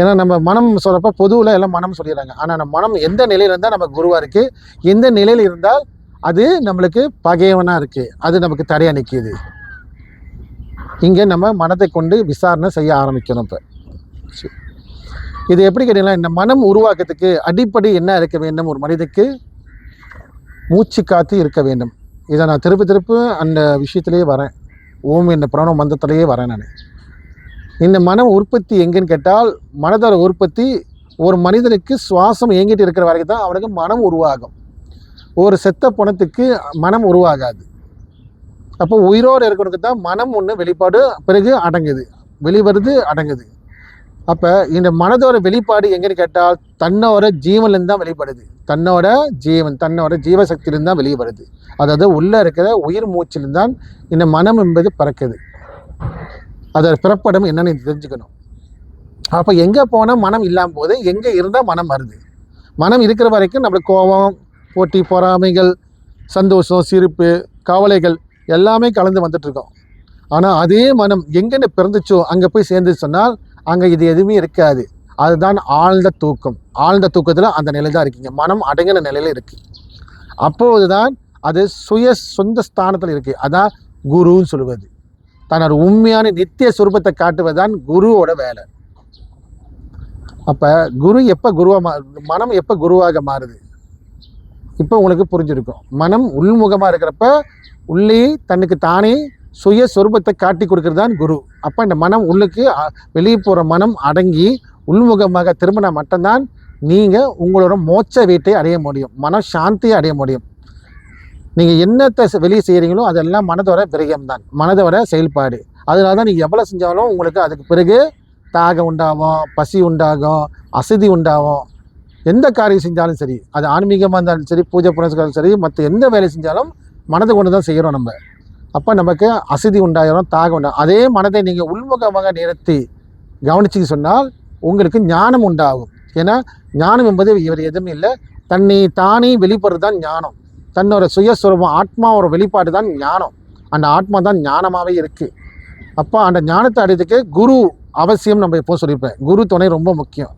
ஏன்னா நம்ம மனம் சொல்கிறப்ப பொதுவில் எல்லாம் மனம் சொல்லிடுறாங்க. ஆனால் நம்ம மனம் எந்த நிலையில் இருந்தால் நம்ம குருவாக இருக்குது எந்த நிலையில் இருந்தால் அது நம்மளுக்கு பகைவனாக இருக்குது அது நமக்கு தடையாக நிற்கிது இங்கே நம்ம மனத்தை கொண்டு விசாரணை செய்ய ஆரம்பிக்கணும் இப்போ. இது எப்படி கேட்டீங்கன்னா இந்த மனம் உருவாக்கத்துக்கு அடிப்படை என்ன இருக்க வேண்டும்? ஒரு மனிதனுக்கு மூச்சு காத்து இருக்க வேண்டும். இதை நான் திருப்பி திருப்பி அந்த விஷயத்திலேயே வரேன். ஓம் என்ற பிரணவ மந்தத்திலேயே வரேன் நான். இந்த மனம் உற்பத்தி எங்கேன்னு கேட்டால் மனதோட உற்பத்தி ஒரு மனிதனுக்கு சுவாசம் இயங்கிட்டு இருக்கிற வரைக்கும் தான் அவனுக்கு மனம் உருவாகும். ஒரு செத்த பணத்துக்கு மனம் உருவாகாது. அப்போ உயிரோடு இருக்கிறதுக்கு தான் மனம் ஒன்று வெளிப்பாடு பிறகு அடங்குது. வெளிவருது அடங்குது. அப்போ இந்த மனதோட வெளிப்பாடு எங்கேன்னு கேட்டால் தன்னோட ஜீவன்லேருந்து தான் வெளிப்படுது. தன்னோட ஜீவன் தன்னோட ஜீவசக்தியிலிருந்து தான் வெளியே வருது அதாவது உள்ளே இருக்கிற உயிர் மூச்சிலிருந்து தான் இந்த மனம் என்பது பறக்குது. அதோட பிறப்படம் என்னன்னு தெரிஞ்சுக்கணும். அப்போ எங்கே போனால் மனம் இல்லாமல் போது எங்கே இருந்தால் மனம் வருது? மனம் இருக்கிற வரைக்கும் நம்மளுக்கு கோபம் போட்டி பொறாமைகள் சந்தோஷம் சிரிப்பு கவலைகள் எல்லாமே கலந்து வந்துட்டுருக்கோம். ஆனால் அதே மனம் எங்கென்னு பிறந்துச்சோ அங்கே போய் சேர்ந்து சொன்னால் அங்கே இது எதுவுமே இருக்காது. அதுதான் ஆழ்ந்த தூக்கம். ஆழ்ந்த தூக்கத்தில் அந்த நிலை தான் இருக்கீங்க. மனம் அடங்கின நிலையில் இருக்குது அப்போது தான் அது சுய சொந்த ஸ்தானத்தில் இருக்குது அதான் குருன்னு சொல்லுவது. தன்னோட உண்மையான நித்திய சுரூபத்தை காட்டுவது தான் குருவோட வேலை. அப்போ குரு எப்போ குருவாக மா மனம் எப்போ குருவாக மாறுது? இப்போ உங்களுக்கு புரிஞ்சிருக்கும். மனம் உள்முகமாக இருக்கிறப்ப உள்ளே தன்னுக்கு தானே சுய சொரூபத்தை காட்டி கொடுக்கறது தான் குரு. அப்போ இந்த மனம் உள்ளுக்கு வெளியே போகிற மனம் அடங்கி உள்முகமாக திரும்பினா மட்டும்தான் நீங்கள் உங்களோட மோட்ச வீட்டை அடைய முடியும். மன சாந்தியை அடைய முடியும். நீங்கள் என்னத்தை வெளியே செய்கிறீங்களோ அதெல்லாம் மனதோட விரயம் தான் மனதோட செயல்பாடு. அதனால தான் நீங்கள் எவ்வளோ செஞ்சாலும் உங்களுக்கு அதுக்கு பிறகு தாகம் உண்டாகும் பசி உண்டாகும் அசதி உண்டாகும். எந்த காரியம் செஞ்சாலும் சரி அது ஆன்மீகமாக இருந்தாலும் சரி பூஜை புனஸ்காரம் சரி மற்ற எந்த வேலை செஞ்சாலும் மனதை கொண்டு தான் செய்கிறோம் நம்ம. அப்போ நமக்கு அசதி உண்டாயிரும் தாகம் உண்டாகும் அதே மனதை நீங்கள் உள்முகமாக நிறுத்தி கவனிச்சு சொன்னால் உங்களுக்கு ஞானம் உண்டாகும். ஏன்னா ஞானம் என்பது இவர் எதுவுமே இல்லை. தன்னை தானே வெளிப்படுறது தான் ஞானம். தன்னோட சுயஸ்வரூபம் ஆத்மாவோட வெளிப்பாடு தான் ஞானம். அந்த ஆத்மா தான் ஞானமாகவே இருக்குது அப்போ அந்த ஞானத்தை அடையதுக்கு குரு அவசியம் நம்ம எப்போ சொல்லியிருப்பேன். குரு துணை ரொம்ப முக்கியம்.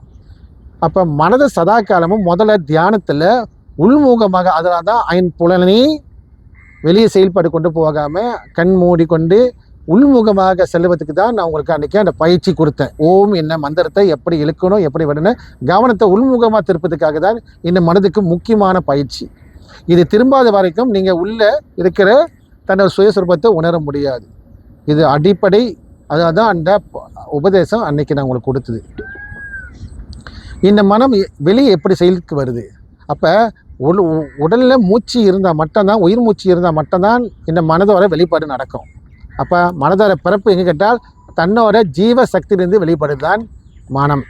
அப்போ மனதை சதா காலமும் முதல்ல தியானத்தில் உள்முகமாக அதனால தான் ஐன் புலனை வெளியே செயல்பாடு கொண்டு போகாமல் கண் மூடிக்கொண்டு உள்முகமாக செல்வதுக்கு தான் நான் உங்களுக்கு அன்றைக்கி அந்த பயிற்சி கொடுத்தேன். ஓம் என்ன மந்திரத்தை எப்படி இழுக்கணும் எப்படி விடணும் கவனத்தை உள்முகமாக திருப்பதுக்காக தான் இந்த மனதுக்கு முக்கியமான பயிற்சி. இது திரும்பாத வரைக்கும் நீங்கள் உள்ளே இருக்கிற தன்னோட சுயசுரூபத்தை உணர முடியாது. இது அடிப்படை அதுதான் அந்த உபதேசம் அன்னைக்கு நான் உங்களுக்கு கொடுத்தது. இந்த மனம் வெளியே எப்படி செயலுக்கு வருது? அப்போ உடல் உடலில் மூச்சு இருந்தால் மட்டும்தான் உயிர் மூச்சு இருந்தால் மட்டும்தான் இந்த மனதோட வெளிப்பாடு நடக்கும். அப்போ மனதோட பிறப்பு எங்கே கேட்டால் தன்னோட ஜீவ சக்தியிலிருந்து வெளிப்படுது தான் மனம்.